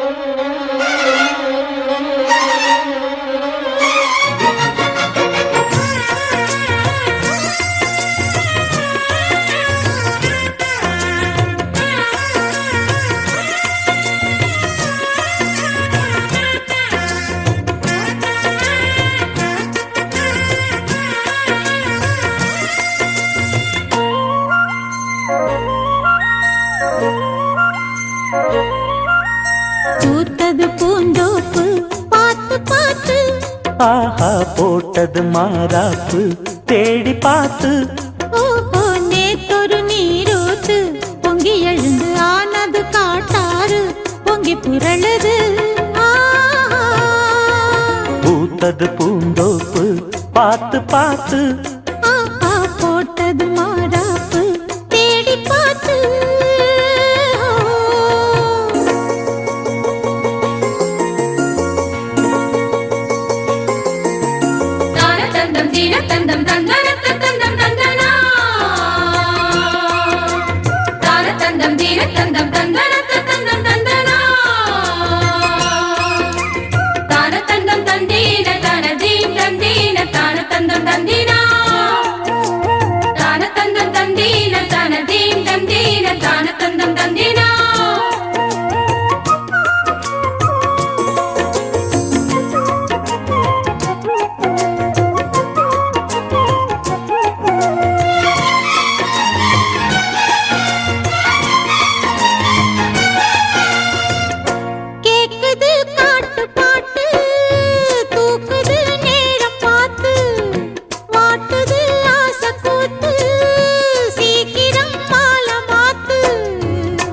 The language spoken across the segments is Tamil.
Oh, ஆஹா போட்டது மாறாப்பு. தேடி பார்த்து. நேத்தொரு நீரூத்து பொங்கி எழுந்து ஆனது காட்டாறு. பொங்கி புரளுது. பூத்தது பூந்தோப்பு. பார்த்து பார்த்து. தானதந்தம் தீனதந்தம் தந்தனதந்தம்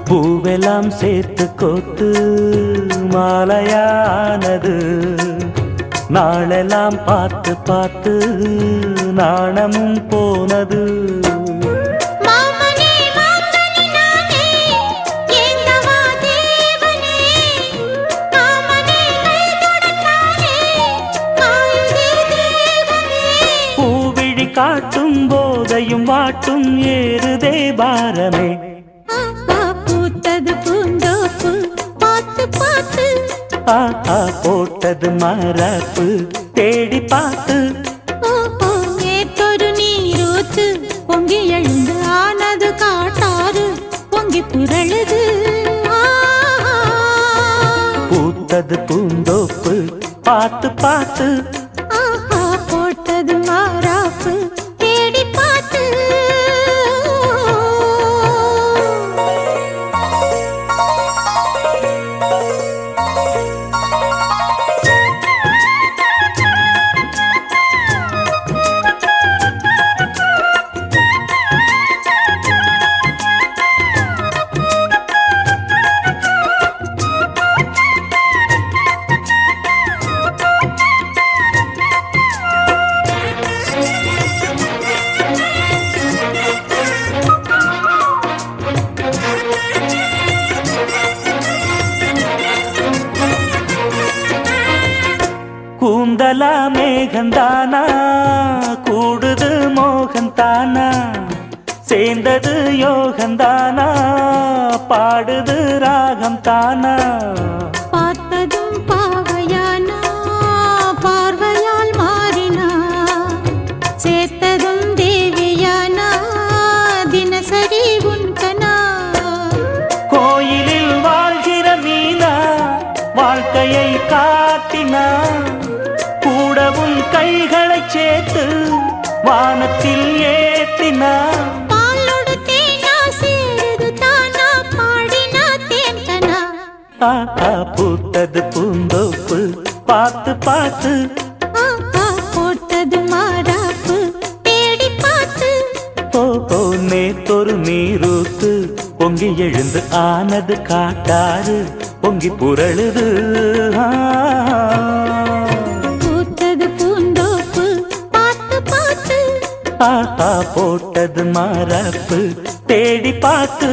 பூவெல்லாம் சேர்த்து கோத்து மாலையானது. நாளெல்லாம் பார்த்து பார்த்து நாணமும் போனது. பூவிழி காட்டும் போதையும் வாட்டும் ஏறுதே பாரமே. பூத்தது பூந்தோப்பு பார்த்து பார்த்து. ஆஹா போட்டது மரப்பு தேடி பார்த்து. நேத்தொரு நீரூத்து பொங்கி எழுந்து ஆனது காட்டாறு பொங்கி புரளுது. ஆஹா. பூத்தது பூந்தோப்பு பார்த்து பார்த்து. மேகந்தானா? கூடுது மோகந்தானா? சேர்ந்தது யோகந்தானா? பாடுது ராகம் தானா பார்த்ததும் பாவையானா? பார்வையால் மாறினா? சேர்த்ததும் தேவியானா? தினசரி உன்கனா கோயிலில் வாழ்கிற மீனா? வாழ்க்கையை காட்டினா? கூடவும் கைகளை சேர்த்து வானத்தில் ஆஹா பூத்தது பூந்தோப்பு பார்த்து பார்த்து. போட்டது மாறாப்பு தேடி பார்த்து. ஓஹோ நேத்தொரு நீரூத்து பொங்கி எழுந்து ஆனது காட்டாறு பொங்கி புரளுது ஆ. தாத்தா போட்டது மரப்பு தேடி பார்த்து